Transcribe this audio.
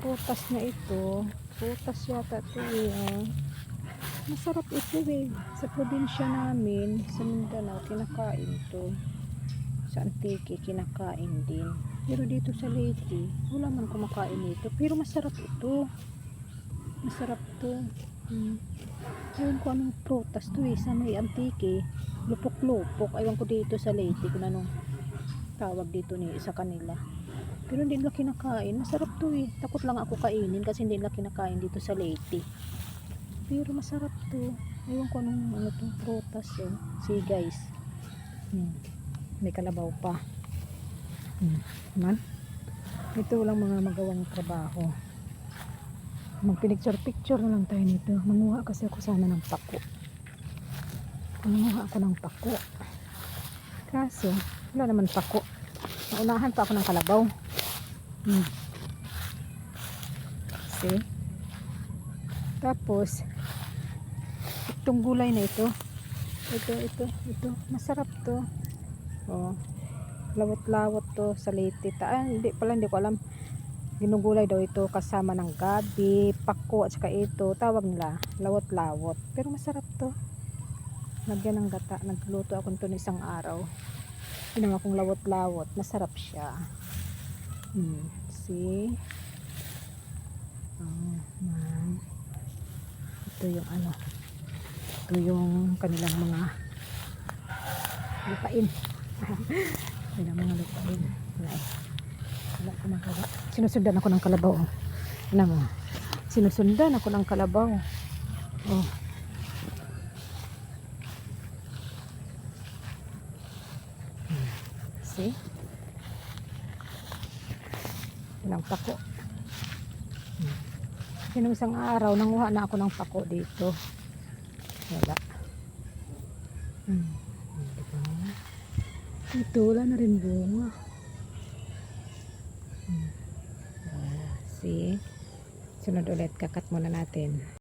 prutas na ito. Prutas yata ito eh. Masarap ito eh. Sa probinsya namin, sa Mindanao, kinakain to. Sa Antique, kinakain din. Pero dito sa Leyte, wala man kumakain nito. Pero masarap ito. Masarap to. Hmm. Ewan ko anong prutas to eh. Sa may Antique, lupok-lupok. Ewan ko dito sa Leyte kung anong tawag dito ni sa kanila. Pero hindi nila kinakain. Masarap to eh. Takot lang ako kainin kasi hindi nila kinakain dito sa Leyte. Pero masarap to. Ewan ko anong ano to, prutas oh. See guys. Hmm. May kalabaw pa. Hmm. Man. Ito lang mga magawang trabaho. Magpinicture-picture na lang tayo nito. Manguha kasi ako sana ng pako. Manguha ako ng pako. Kaso, wala naman pako. Naunahan pa ako ng kalabaw. Hmm. See? Tapos, itong gulay na ito. Ito, ito, ito. Masarap to. Oh. Lawot-lawot to sa Leyte. Ta ah, hindi pala, hindi ko alam. Ginugulay daw ito kasama ng gabi, pako at saka ito. Tawag nila, lawot-lawot. Pero masarap to. Lagyan ng gata. Nagluto ako nito ng isang araw. Ginawa kong lawot-lawot. Masarap siya. Hmm. See? Oh, man. Ito yung ano. Ito yung kanilang mga lupain. kanilang mga lupain. Wala eh. Wala ko magawa. Sinusundan ako ng kalabaw. oh. Ano mo? Sinusundan ako ng kalabaw. Oh. Hmm. See? Walang pako. Sinong isang araw, nanguha na ako ng pako dito. Wala. Hmm. Ito, wala na rin bunga. Hmm. See? Sunod ulit, kakat muna natin.